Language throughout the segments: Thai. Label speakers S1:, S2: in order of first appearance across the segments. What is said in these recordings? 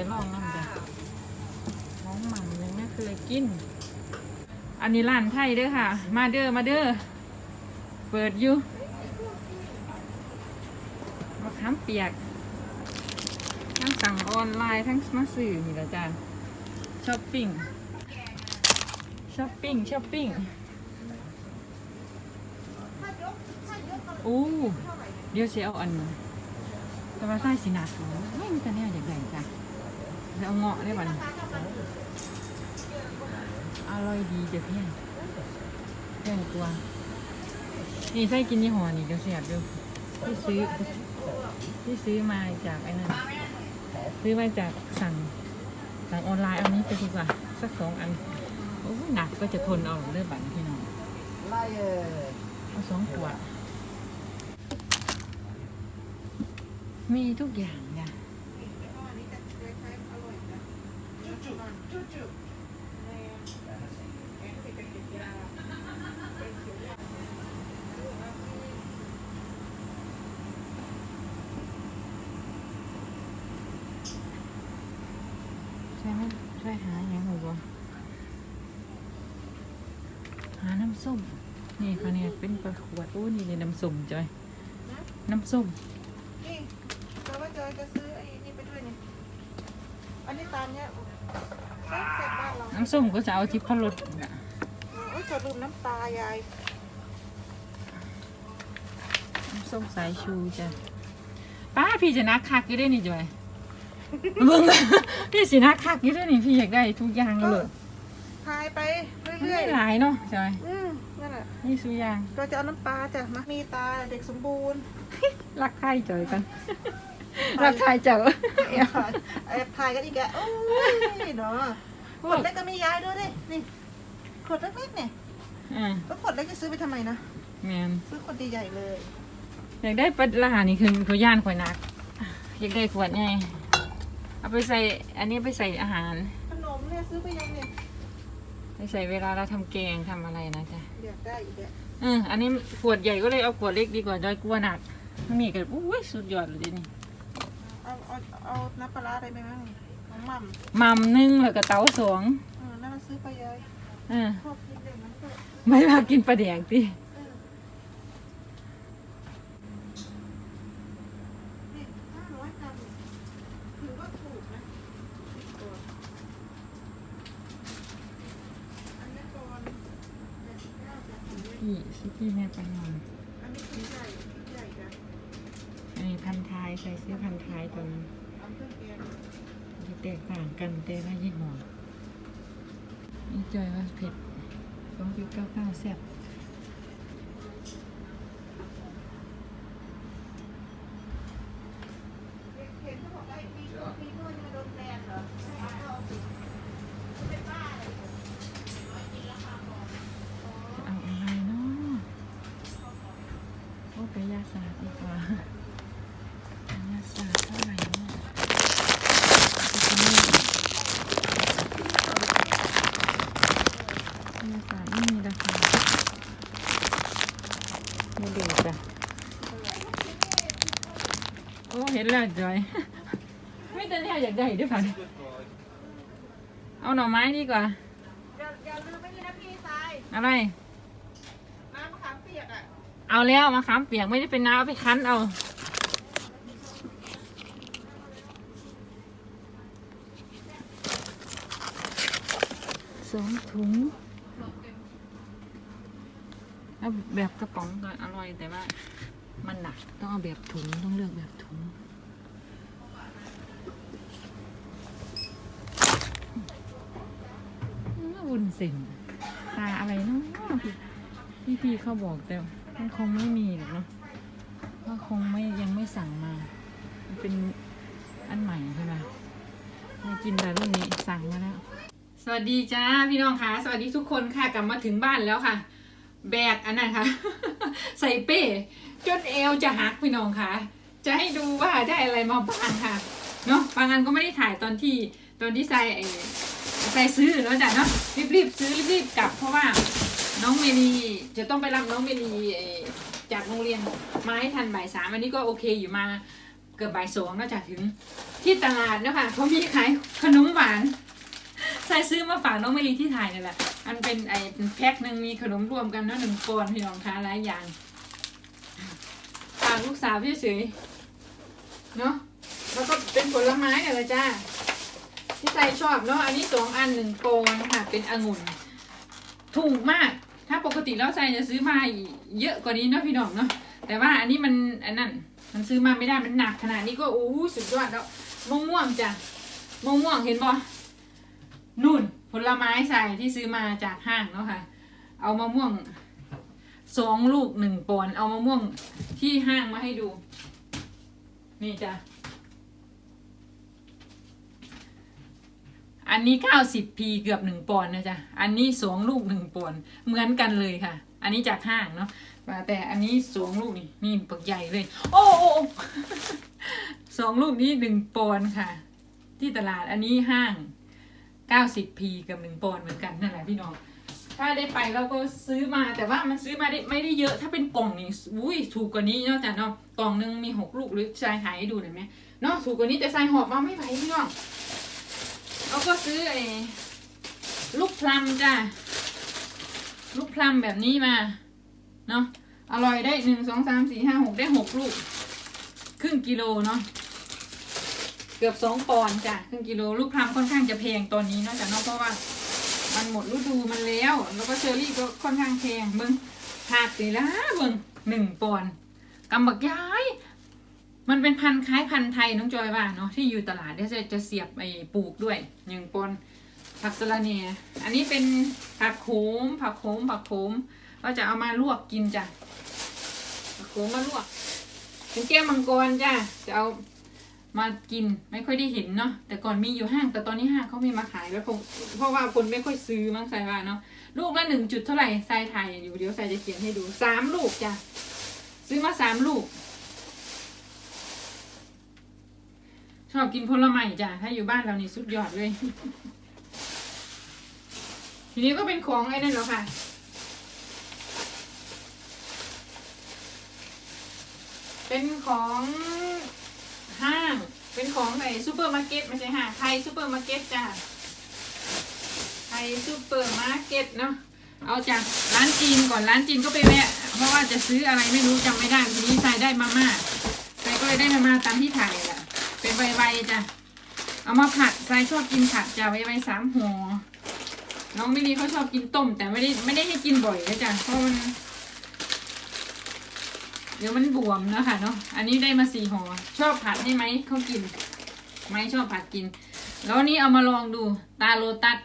S1: ไปลองน้ำจ้ะน้องหม่ำยังไม่เคยกิน อันนี้ร้านไทยเด้อค่ะ มาเด้อมาเด้อเปิดอยู่มะขามเปียก ทั้งสั่งออนไลน์ทั้งมาซื้อนี่แหละจ้ะช้อปปิ้งช้อปปิ้งช้อปปิ้งอู้เดี๋ยวเสียเอาอันแต่ว่าไส้สีหนักอยู่ไม่มีแต่แนวอย่างไรจ้ะแล้ว เอาเงาะได้ป่ะนี่อร่อยดีเดี๋ยวเพี้ยนเพี้ยนกลัวนี่ไส้กินยี่ห้อนี่เดี๋ยวเสียบดูที่ซื้อที่ซื้อมาจากไอ้นั่นซื้อมาจากสั่งสั่งออนไลน์เอานี้ไปดีกว่าสักสองอันโอ้ยหนักก็จะทนเอาเลือดบันพี่น้อง
S2: ไล่เออ
S1: เอาสองขวดมีทุกอย่าง จ้ะใช่ไหมใช่หาอย่างหัวหาน้ำส้ม นี่ค่ะเนี่ยเป็นประขวดโอ้นี่เลยน้ำส้มจอย น้ำส้ม
S2: นี่แต่ว่าจอยจะซื้อไอ้นี่ไปด้วยนี่อันนี้ตาลเนี่ยแซ่บแซ่บบ้า นเรา
S1: น้ำส้มก็จะเอาที่พรสน่ะ
S2: โอ้ยจะลืมน้ำตายาย
S1: น้ำส้มสายชูจ้ะป้าพี่จะนักคักอยี่ได้นี่จอยเบิ่งพี่สินักคักอยี่ได้นี่พี่อยากได้ทุกอย่างเลย
S2: ทายไป
S1: ไม่
S2: เรื่อย
S1: หลายเนาะจอย
S2: ๆอืมนั่นแหละ
S1: นี่สุอยาง
S2: เราจะเอาน้ำปลาจ้ะมามีตาเด็กสมบูรณ์
S1: รักใครจอยกัน รักใครเจ้า
S2: เอ้ยไอ้ทายกันอีกแกโอ้ยเนาะขวดเล็กก็มียายด้วยดินี่ขวดเล็กๆเนี่ย
S1: อ่า
S2: แล้วขวดเล็กจะซื้อไปทำไมนะ
S1: แมน
S2: ซื้อขวดใหญ่ๆเลย
S1: อยากได้ปลาลานี่คือเขาย่านข่อยนัก อยากได้ขวดไงเอาไปใส่ อันนี้ไปใส่อาหาร
S2: ขนมเนี่ยซื้อไปยังเนี่ย
S1: ไปใส่เวลาเราทำแกงทำอะไรนะจ๊ะ
S2: อยากได้อีกแก
S1: เอออันนี้ขวดใหญ่ก็เลยเอาขวดเล็กดีกว่าจอยกลัวหนักมีกันอุ้ยสุดยอดเลยเดี๋ยวนี่
S2: เอาเอาเอาน้ำปลาร้าอะไรไปบ้างน้องหม่ำ
S1: หมัมหนึ่งแล้วก็เต๋าสอง
S2: เออนั่นเราซื้อไปยาย
S1: เออ
S2: ชอบกินเด็กนั้นก็
S1: ไม่มากินปลาแดงติ
S2: นี่ห้าร้อยกรัมเนี่ยถือว่าถูกนะตัวอันนี้ก่อนแปดสิบเก้าจากถุงเล็ก
S1: พี่ซิพี่แม่ไปนอน
S2: อันนี้ถุงใหญ่ถุงใหญ่จ้ะ
S1: อันนี้พันท้ายใส่ซื้อพันท้ายตัวนึง
S2: เอาเครื่องแกง
S1: จะแต กันแต่ละยี่ห้อนี่จอยว่าเผ็ดสองจุดเก้าเก้าแซ่บ
S2: เห็นเขาบอกว่าไอ้ปีปีนวดมันโดนแบนเหรอไม่เอาเอาสิเป็นบ้าเลย
S1: จะเอาอะไรเนาะโอ้ไปยาศาสตร์ดีกว่ายาศาสตร์เท่าไหร่เนี่ยจะกินไม่ยาศาสตร์ไม่มีราคาไม่ดูจ้ะโอ้เห็นแล้วจอย ไม่แต่เนี่ยอยากได้ด้วยค่ะเอาหน่อไม้ดีกว่า
S2: อย่าอย่าลืมไม่นี่นะพี่ทราย
S1: อะไร
S2: น้ำมะขามเปียกอะ
S1: เอาแล้วมะขามเปียกไม่ได้เป็นน้ำเอาไปคั้นเอา สองถุงเอาแบบกระป๋องก็อร่อยแต่ว่า มันหนักต้องเอาแบบถุงต้องเลือกแบบถุงอื้ อวุ้นเส้นตาอะไรเนาะพี่พี่เขาบอกแต่มันคงไม่มีหรอกเนาะว่าคงไม่ยังไม่สั่งมา มันเป็นอันใหม่ใช่ไหมมากินแต่รุ่นนี้สั่งมาแล้ว สวัสดีจ้าพี่น้องค่ะ สวัสดีทุกคนค่ะกลับมาถึงบ้านแล้วค่ะ แบกอันนั้นค่ะ ใส่เป้จนเอวจะหักพี่น้องค่ะ จะให้ดูว่าได้อะไรมาบ้างค่ะเนาะบางอันก็ไม่ได้ถ่ายตอนที่ตอนที่ใส่ ไอ้ใส่ซื้อแล้วจ้ะเนาะรีบๆซื้อรีบๆกลับเพราะว่า น้องเมลีจะต้องไปรับน้องเมลีจากโรงเรียนมาให้ทันบ่ายสามอันนี้ก็โอเคอยู่มาเกือบบ่ายสองก็จะถึงที่ตลาดนะคะเขามีขายขนมหวานใส่ซื้อมาฝากน้องเมลีที่ถ่ายนี่แหละมันเป็นไอ้แพ็คหนึ่งมีขนมรวมกันเนาะหนึ่งปอนด์พี่น้องคะหลายอย่างฝากลูกสาวเฉยๆเนาะแล้วก็เป็นผลไม้เนี่ยแหละจ้า ที่ใจชอบเนาะอันนี้สองอันหนึ่งปอนด์ค่ะเป็นองุ่นถูกมาก ถ้าปกติแล้วใจจะซื้อมาเยอะกว่านี้เนาะพี่น้องเนาะแต่ว่าอันนี้มันอันนั้นมันซื้อมาไม่ได้มันหนักขนาดนี้ก็โอ้สุดยอดแล้วมะม่วงจ้ะมะม่วงเห็นบ่นู่นผลไม้ใส่ที่ซื้อมาจากห้างเนาะค่ะ เอามะม่วงสองลูกหนึ่งปอนด์เอามะม่วงที่ห้างมาให้ดู นี่จ้ะ อันนี้เก้าสิบพีเกือบหนึ่งปอนด์นะจ๊ะ อันนี้สองลูกหนึ่งปอนด์เหมือนกันเลยค่ะ อันนี้จากห้างเนาะแต่อันนี้สองลูกนี่นี่ปักใหญ่เลย โอ้โอสองลูกนี้หนึ่งปอนด์ค่ะ ที่ตลาดอันนี้ห้างเก้าสิบพีกับหนึ่งปอนด์เหมือนกันนั่นแหละพี่น้องถ้าได้ไปเราก็ซื้อมาแต่ว่ามันซื้อมาได้ไม่ได้เยอะถ้าเป็นกล่องนี่อุ้ยถูกกว่านี้เนาะจ้ะเนาะกล่องหนึงมีหกลูกหรือชายหายให้ดูหน่อยไหมเนาะถูกกว่านี้แต่ใส่หอบมาไม่ไหวพี่น้อง เราก็ซื้อไอ้ลูกพลัมจ้ะ ลูกพลัมแบบนี้มา เนาะ อร่อยได้หนึ่งสองสามสี่ห้าหกได้หกลูก ครึ่งกิโลเนาะ เกือบสองปอนด์จ้ะ ครึ่งกิโล ลูกพลัมค่อนข้างจะแพงตอนนี้เนาะจ้ะเนาะเพราะว่า มันหมดฤดูมันแล้ว แล้วก็เชอรี่ก็ค่อนข้างแพงเบิ้งหักนี่ละเบิ้งหนึ่งปอนด์กำบักย้าย มันเป็นพันธุ์คล้ายพันธุ์ไทยน้องจอยว่าเนาะที่อยู่ตลาดเนี่ยจะจะเสียบไอ้ปลูกด้วยหนึ่งปอนผักสะระเนียอันนี้เป็นผักโขมผักโขมผักโขมก็จะเอามาลวกกินจ้ะผักโขมมาลวกเป็นแก้วมังกรจ้ะจะเอามากินไม่ค่อยได้เห็นเนาะแต่ก่อนมีอยู่ห้าง แต่ตอนนี้ห้างเขาไม่มาขายแล้วคงเพราะว่าคนไม่ค่อยซื้อมั้งใส่ว่าเนาะลูกละหนึ่งจุดเท่าไหร่ใส่ไทยอยู่เดี๋ยวใส่จะเขียนให้ดูสามลูกจ้ะซื้อมาสามลูก ชอบกินผลไม้จ้ะถ้าอยู่บ้านเรานี่สุดยอดเลย ทีนี้ก็เป็นของไอ้นั่นแล้วค่ะ เป็นของห้าง เป็นของไอ้ซูเปอร์มาร์เก็ตไม่ใช่ห้างไทยซูเปอร์มาร์เก็ตจ้ะไทยซูเปอร์มาร์เก็ตเนาะเอาจากร้านจีนก่อนร้านจีนก็ไปแวะ เพราะว่าจะซื้ออะไรไม่รู้จำไม่ได้ทีนี้ใส่ได้มาม่าใส่ก็เลยได้มาม่าตามที่ถ่าย เป็นไวๆจ้ะ เอามาผัดทรายชอบกินผัดจ้ะไวๆสามหัวน้องมิลีเขาชอบกินต้ม แต่ไม่ได้ไม่ได้ให้กินบ่อยนะจ้ะเพราะมันเดี๋ยวมันบวมเนอะค่ะเนาะ อันนี้ได้มาสี่ห่อชอบผัดให้ไหมเขากิน ไม่ชอบผัดกิน แล้วนี้เอามาลองดูตาโลตัส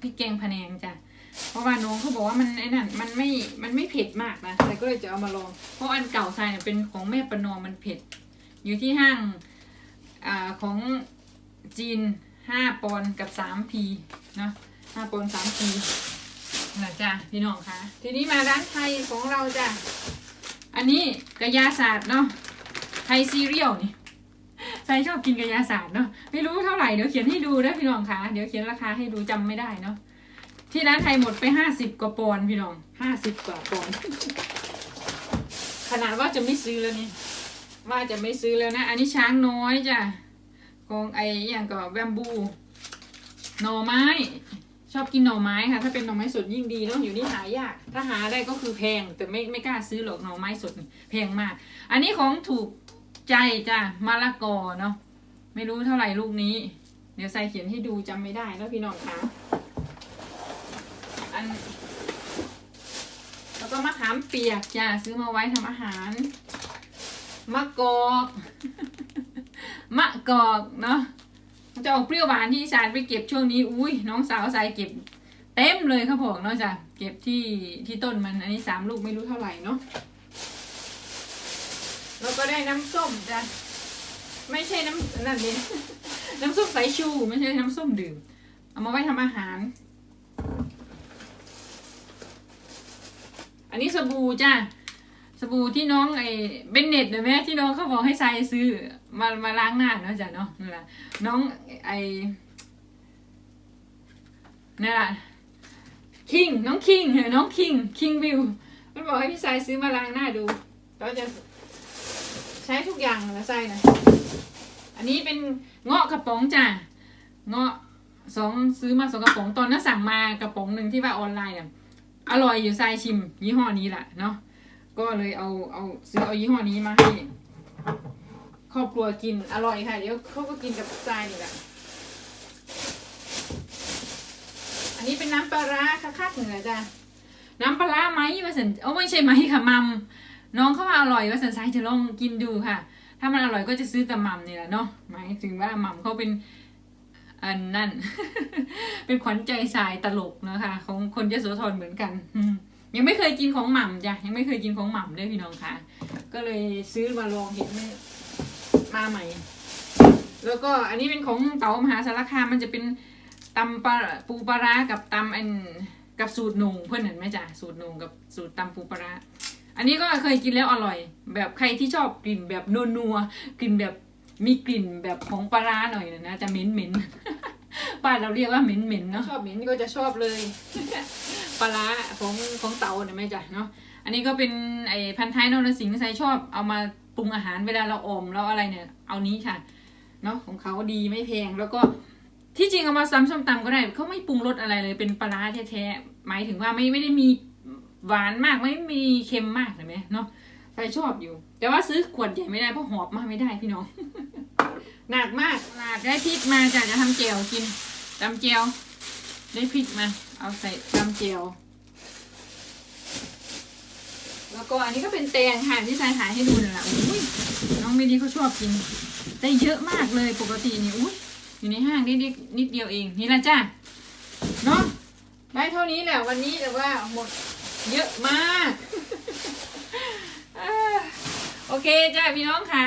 S1: พริกแกงพะแนงจ้ะ เพราะว่าน้องเขาบอกว่ามันไอ้นั่นมันไม่ มันไม่เผ็ดมากนะแต่ก็เลยจะเอามาลอง เพราะอันเก่าทรายเนี่ยเป็นของแม่ประนอมมันเผ็ด อยู่ที่ห้าง อของจีนห้าปอนกับสามพีเนาะห้าปอนด์สามพีนะจ้ะพี่น้องคะทีนี้มาร้านไทยของเราจ้ะอันนี้กระยาศาสตร์เนาะไทยซีเรียลนี่ใครชอบกินกระยาศาสตร์เนาะไม่รู้เท่าไหร่เดี๋ยวเขียนให้ดูนะพี่น้องคะเดี๋ยวเขียนราคาให้ดูจำไม่ได้เนาะที่ร้านไทยหมดไปห้าสิบกว่าปอนพี่น้องห้าสิบกว่าปอนขนาดว่าจะไม่ซื้อแล้วนี่ ว่าจะไม่ซื้อแล้วนะ อันนี้ช้างน้อยจ้ะของไอ้อย่างก็แบมบู หน่อไม้ ชอบกินหน่อไม้ค่ะ ถ้าเป็นหน่อไม้สดยิ่งดีเนาะอยู่นี่หายาก ถ้าหาได้ก็คือแพง แต่ไม่ไม่กล้าซื้อหรอกหน่อไม้สดแพงมาก อันนี้ของถูกใจจ้ะมะละกอเนาะไม่รู้เท่าไหร่ลูกนี้ เดี๋ยวใส่เขียนให้ดูจำไม่ได้แล้วพี่น้องคะอันแล้วก็มะขามเปียกจ้ะซื้อมาไว้ทำอาหาร มะกอกมะกอกเนาะจะออกเปรี้ยวหวานที่อีสานไปเก็บช่วงนี้ อุ้ยน้องสาวใส่เก็บเต็มเลยครับผมเนาะจ้ะเก็บที่ที่ต้นมันอันนี้สามลูกไม่รู้เท่าไหร่เนาะแล้วก็ได้น้ำส้มจ้ะไม่ใช่น้ำนั่นเลยน้ำส้มสายชูไม่ใช่น้ำส้มดื่ม เอามาไว้ทำอาหาร อันนี้สบู่จ้ะ สบู่ที่น้องไอ้เบนเน็ตเลยแม่ที่น้องเขาบอกให้ใส่ซื้อ มามาล้างหน้าเนาะจ้ะเนาะนั่นแหละน้องไอ้นั่นแหละคิงน้องคิงเหรอน้องคิงคิงวิวมันบอกให้พี่ชายซื้อมาล้างหน้าดูเราจะใช้ทุกอย่างนะใส่นะอันนี้เป็นเงาะกระป๋องจ้ะเงาะสองซื้อมาสองกระป๋องตอนนั้นสั่งมากระป๋องหนึ่งที่ว่าออนไลน์เนี่ยอร่อยอยู่ทรายชิมยี่ห้อนี้แหละเนาะ ก็เลยเอาเอาซื้อเอายี่ห้อนี้มาให้ครอบครัวกินอร่อยค่ะเดี๋ยวเขาก็กินกับทรายนี่แหละอันนี้เป็นน้ำปลาร้าคักๆเหนือจ้ะน้ำปลาร้าไหมว่าสันโอ้ไม่ใช่ไหมค่ะมัมน้องเขาว่าอร่อยว่าสันสายจะลองกินดูค่ะ ถ้ามันอร่อยก็จะซื้อแต่มัมนี่แหละเนาะหมายถึงว่ามัมเขาเป็นอันนั่น เป็นขวัญใจสายตลกนะคะ ของคนยโสธรเหมือนกันอื ยังไม่เคยกินของหม่ำจ้ะยังไม่เคยกินของหม่ำด้วยพี่น้องค่ะ ก็เลยซื้อมาลองเห็นมาใหม่ แล้วก็อันนี้เป็นของเต๋ามหาสารคามมันจะเป็นตำปลาปูปลาร้ากับตำอันกับสูตรหนุ่งเพื่อนเห็นไหมจ๊ะสูตรหนุ่งกับสูตรตำปูปลาร้าอันนี้ก็เคยกินแล้วอร่อย แบบใครที่ชอบกลิ่นแบบนัวๆกลิ่นแบบมีกลิ่นแบบของปลาร้าหน่อยนะจะเหม็นเหม็นๆบ้านเราเรียกว่าเหม็นเหม็นๆเนาะชอบเหม็นก็จะชอบเลย ปลาของของเตาเนี่ยไหมจ๊ะเนาะอันนี้ก็เป็นไอ้พันท้ายนรสิงห์ใส่ชอบเอามาปรุงอาหารเวลาเราอมแล้วอะไรเนี่ย เอานี้ค่ะเนาะของเขาดีไม่แพงแล้วก็ที่จริงเอามาซ้ำส้มตำก็ได้เขาไม่ปรุงรสอะไรเลยเป็นปลาแท้ๆหมายถึงว่าไม่ไม่ได้มีหวานมากไม่มีเค็มมากเห็นไหมเนาะใครชอบอยู่ แต่ว่าซื้อขวดใหญ่ไม่ได้เพราะหอบมากไม่ได้พี่น้องหนักมากหนักได้พริกมาจะจะทำเจียวกินตำเจียวได้พริกมา เอาใส่ตำเจียว แล้วก็อันนี้ก็เป็นแตงค่ะที่ชายถ่ายให้ดูนั่นแหละอุ้ยน้องเมดีเขาชอบกิน ได้เยอะมากเลยปกตินี่อุ้ยอยู่ในห้างนิดนิดนิดเดียวเองนี่ละจ้าเนาะได้เท่านี้แหละวันนี้แต่ว่าหมดเยอะมากโอเคจ้าพี่น้องค่ะ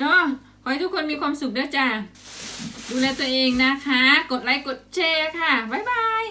S1: เนาะขอให้ทุกคนมีความสุขด้วยจ้าดูแลตัวเองนะคะ กดไลค์ กดแชร์ค่ะ บ๊ายบาย